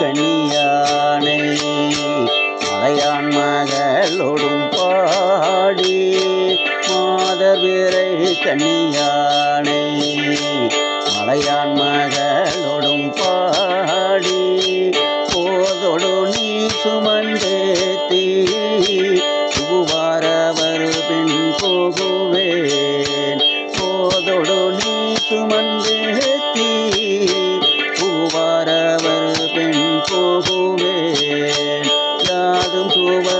கனியானை மலையான் மகளோடும் பாடி மாதவிரை கனியானை மலையான் யாதும் சுவடுபடாமல்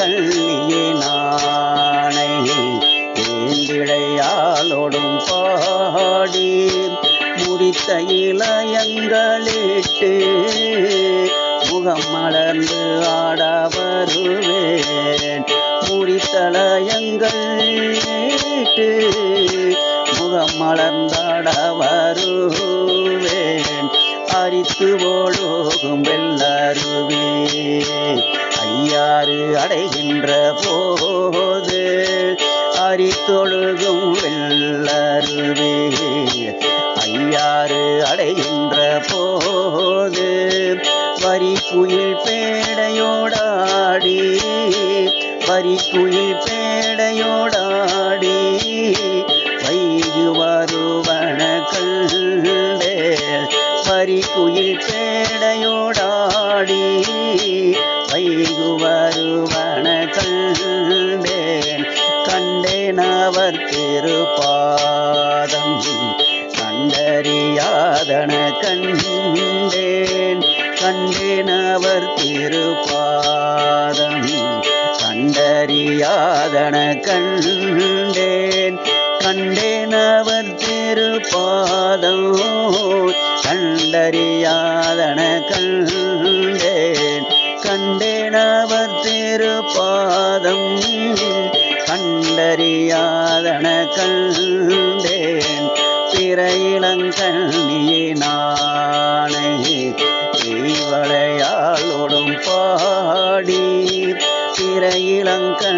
எரிபிறை கண்ணினானை ஏந்திழையாளோடும் பாடி முடித்த இளையங்களிட்டு முகம் மலர்ந்து ஆட வருவேன். முடித்தலயங்கள் முகம் மலர்ந்தாட வருவேன். அரித்து ஓடோகும் வெள்ளருவே ஐயாறு அடைகின்ற போது அரித்தொழுகும் வெள்ளருவே. ஐயாறு அடைகின்ற போது வரி குயில் பேடையோடாடி வரி குயில் பேடையோடாடி. வைகு வருவன கண்டே வரி குயில் பேடையோடாடி. வைகு வருவன கண்டேன் கண்டேன் அவர் திருப்பாதம். கண்டறியாதன கண்டேன். கண்டேன் அவர் திருப்பாதம். கண்டறியாதன கண்டேன். கண்டேன் அவர் திருப்பாதம். கண்டறியாதன கண்டேன். கண்டேன் அவர் திருப்பாதம். கண்டறியாதன கண்டேன். பிற இளங்கண்ணியினானை தீவளையாளோடும் பாடி. பிறையிலங்க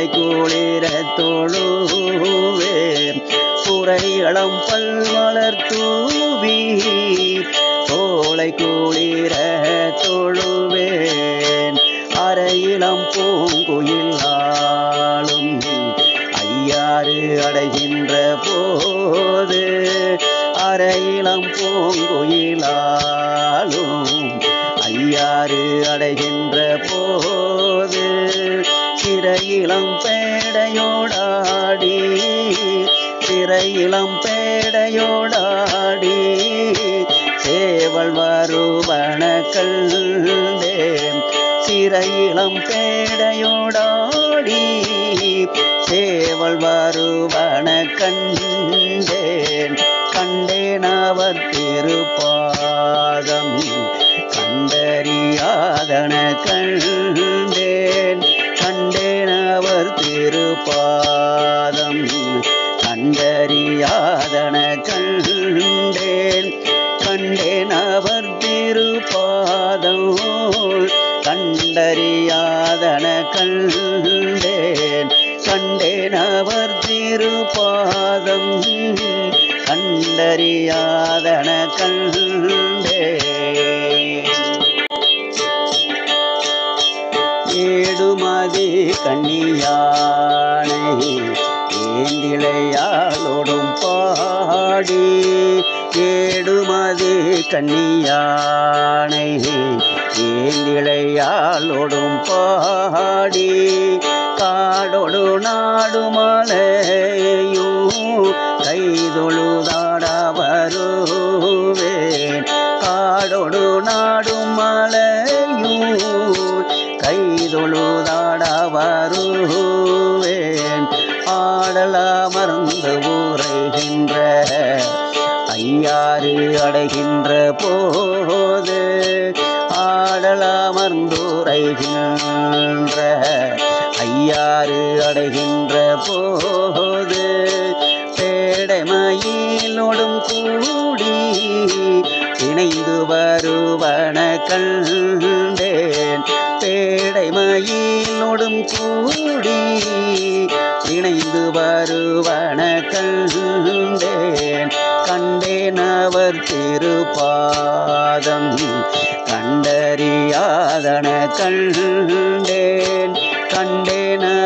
தோளை குளிர தொழுவே. புறையிளம் பல்மலர் தூவி தோளை குளிர தொழுவேன். அரையிளம் பூங்குயில் ஐயாறு அடைகின்ற போது அரையிளம் பூங்குயிலாலும் ஐயாறு அடைகின்ற போது சிறையிளம் பேடையோடாடி சிறையிளம் பேடையோடாடி சேவல் வருவன கண்டேன். சிறையிளம் பேடையோடாடி சேவல் வருவன கண்டேன். கண்டேன் அவர் திருப்பாதம் கண்டறியாதன கண்டறியாதன கண்டேன். கண்டேன் அவர் திருப்பாதம் கண்டறியாதன கண்டேன். கண்டேன் அவர் திருப்பாதம். கண்டறியாதன கண்டேன். ஏடுமதி கண்ணியா ஏந்திளையாளோடும் பாடி ஏடுமதி கன்னியானை ஏந்திலையாளோடும் பாடி காடோடு நாடுமலை அடைகின்ற போது பேடைமயிலோடும் கூடி இணைந்து வருவன கண்டேன். பேடைமயிலோடும் கூடி இணைந்து வருவன கண்டேன். கண்டேன் அவர் திருப்பாதம் கண்டறியாதன கண்டேன்.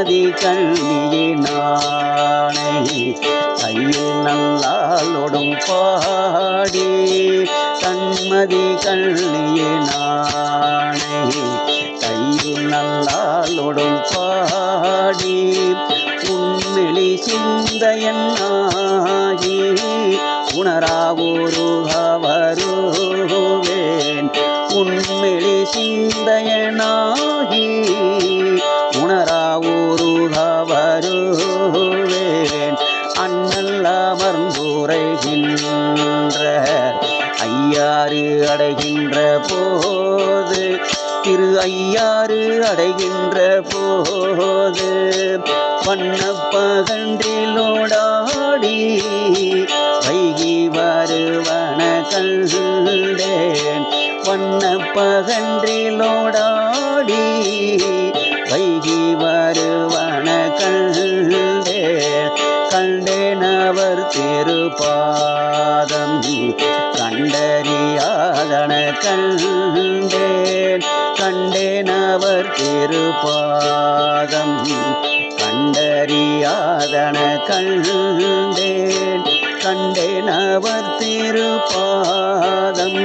கண்மதி கல்வியினானை கையில் நல்லாலோடும் பாடி கண்மதி கல்வியினானை கையில் நல்லாலோடும் பாடி உண்மெளி சிந்தையன்னா ஐயாறு அடைகின்ற போது வண்ணப்பகன்றிலோடாடி வைகி வருவன கண்டேன். வண்ணப்பகன்றிலோடாடி வைகி வருவன கண்டேன். கண்டேன் அவர் திருப்பாதம் கண்டறியாதன கண்டேன். கண்டவர் திருபாதம் கண்டறியாதன கண்டேன். கண்டேனவர் திருபாதம்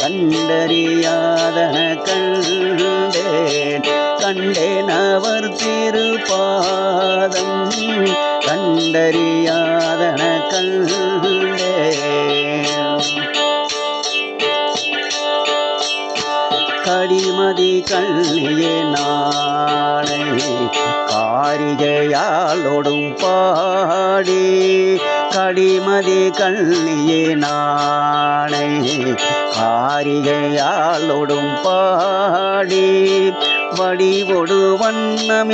கண்டறியாதன கண்டேன். கண்டேனவர் திருபாதம் கண்டறியாதன கண்டேன். கடிமதி கண்ணியே நாளை காரிகையாலோடும் பாடி கடிமதி கண்ணியே நாளை காரிகையாலோடும் பாடி வடிவொடு வண்ணமிரண்டோ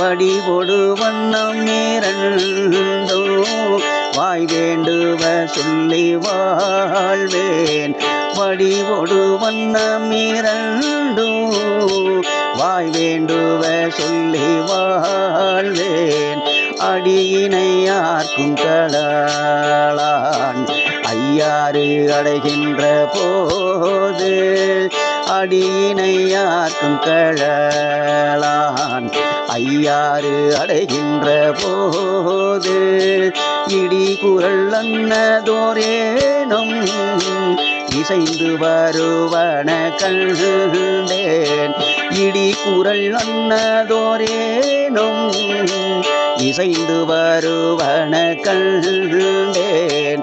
வடிவொடு வண்ணமிரண்டோ. வாய் வேண்டுவ சொல்லி வாழ்வேன். வடிவொடு வண்ணமிரண்டோ வாய் வேண்டுவ சொல்லி வாழ்வேன். அடியினை யார்க்கும் கடலான் ஐயாறு அடைகின்ற போது அடியினை யார்க்கும் கழலான். ஐயாறு அடைகின்ற போது இடி குரல் அன்னதோரேனும் இசைந்து வருவன கண்டேன் இடி குரல் அன்னதோரேனும் இசைந்து வருவன கண்டேன்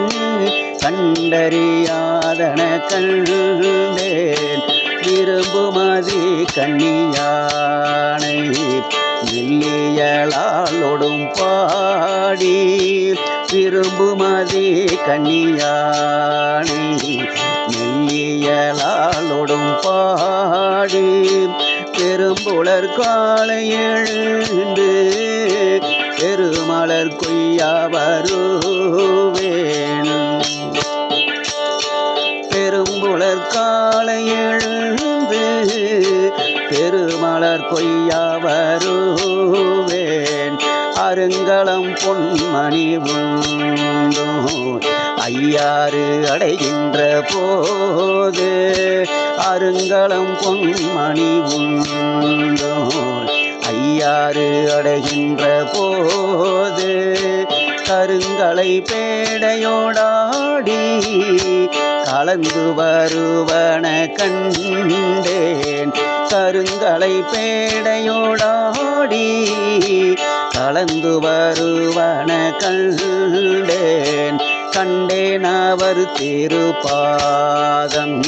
கண்டறியாதன கண்டேன் விரும்புமதி கண்ணியானை மெல்லியலாலோடும் பாடி விரும்புமதி கண்ணியானை மெல்லியலாலோடும் பாடி பெரும்புலர் காலை எழுந்து பெருமலர் கொய்யா வரும் மலர் கொய்யா வருவேன். அருங்கலம் பொன்மணி ஐயாறு அடைகின்ற போது அருங்கலம் பொன்மணி உண்டோ. ஐயாறு அடைகின்ற போது கருங்கலை பேடையோடாடி கலந்து வருவன கண்டேன். கருங்கலை பேடையோடாடி கலந்து வருவன கண்டேன். கண்டேன் அவர் திருப்பாதம்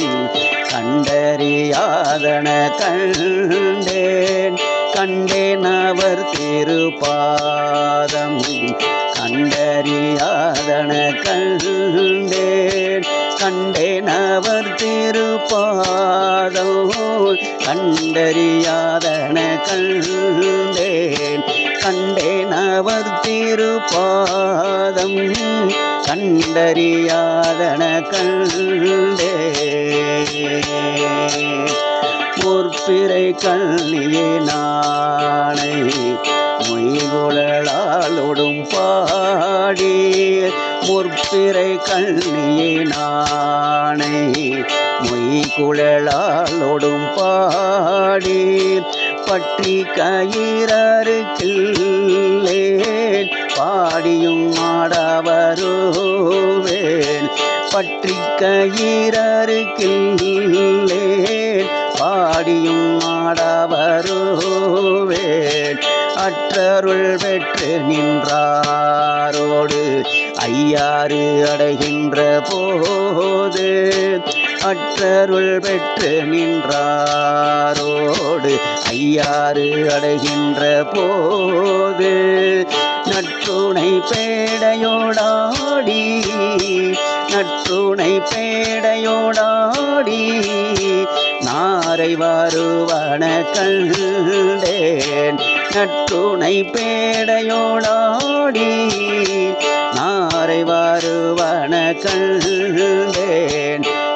கண்டறியாதன கண்டேன். கண்டேன் அவர் திருப்பாதம் கண்டறியாதன கண்டேன். கண்டேன் அவர் திருப்பாதம் கண்டறியாதன கண்டேன். கண்டேன் அவர் திருப்பாதம். கண்டறியாதன கண்டேன். முற்பிறை கண்ணியே நாணை மொய்குழலாலோடும் பாடி முற்பிறை கண்ணியே நானை மொய்குழலாலோடும் பாடி பற்றி கயிறருக்கில்லேன் பாடியும் ஆடவருவேன். பற்றி கயிறருக்கில்லேன் பாடியும் ஆடவருவேன். அற்றருள் பெற்று நின்றாரோடு ஐயாறு அடைகின்ற போது அற்றருள் பெற்று நின்றாரோடு ஐயாறு அடைகின்ற போது நற்றுணை பேடையோடாடி நற்றுணை பேடையோடாடி நாரை வருவன கண்டேன். நற்றுணை பேடையோடாடி நாரை வருவன கண்டேன்.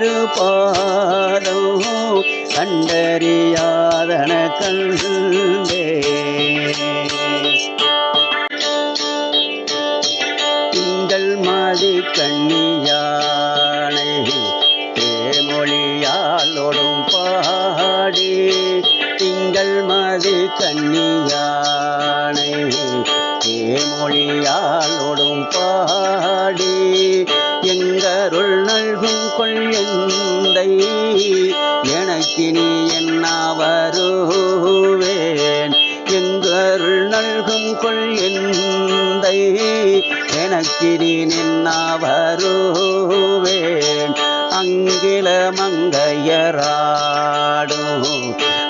திருப்பாதம் கண்டறியாதன கண்டேன் திங்கள் மாதி கண்ணியானை தேமொழியாலோடும் பாடி. திங்கள் மாதி கண்ணியா எனக்கினி நின்ன அங்கில மங்கையராடும்.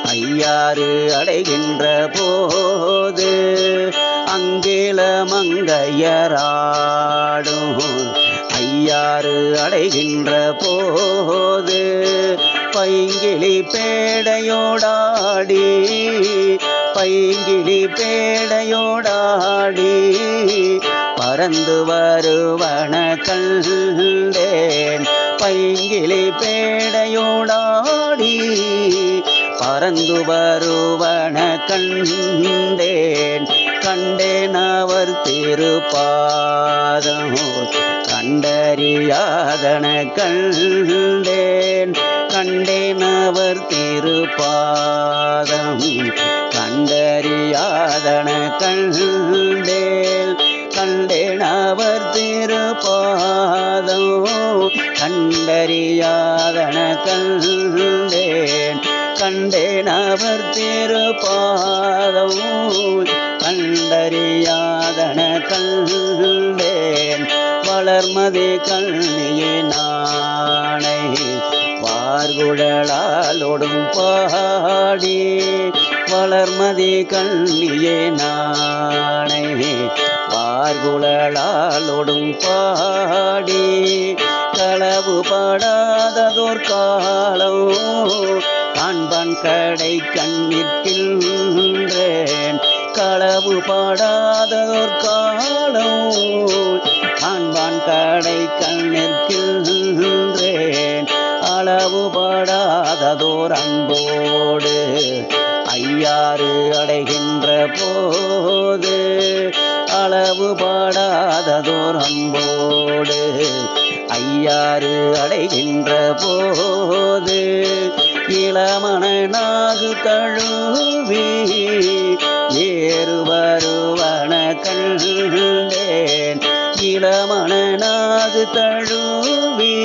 ஐயாறு அடைகின்ற போது அங்கில மங்கையராடும். ஐயாறு அடைகின்ற போது பைங்கிளி பேடையோடாடி பைங்கிளி பேடையோடாடி பறந்து வருவன கண்டேன். பைங்கிலி பேடையோடாடி பறந்து வருவன கண்டேன். கண்டேன் அவர் திருப்பாதம் கண்டறியாதன கண்டேன். கண்டேன் அவர் திருப்பாதம் கண்டறியாதன கண் அறியாதன கண்டேன். கண்டேன் அவர் திருப்பாதம் கண்டறியாதன கண்டேன். வளர்மதி கண்ணியே நாணை பார்குழலாலோடும் பாடி வளர்மதி கண்ணியே நாணை பார்குழலாலோடும் பாடி களவு படாததோர் காலம் அன்பன் கடை கண்ணிற்கின்றேன். களவு படாததோர் காலம் அன்பன் கடை கண்ணிற்கின்றேன். அளவு படாததோர் அன்போடு ஐயாறு அடைகின்ற போது அளவு படாததோர் அன்போடு ஐயாறு அடைகின்ற போது இளமணனாகு தழுவி ஏறு வருவன கண்டேன். இளமணனாகு தழுவி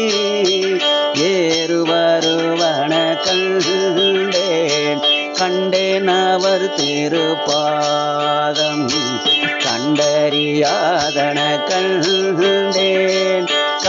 ஏறு வருவன கண்டேன். கண்டேன் அவர் திருப்பாதம் கண்டறியாதன கண்டேன்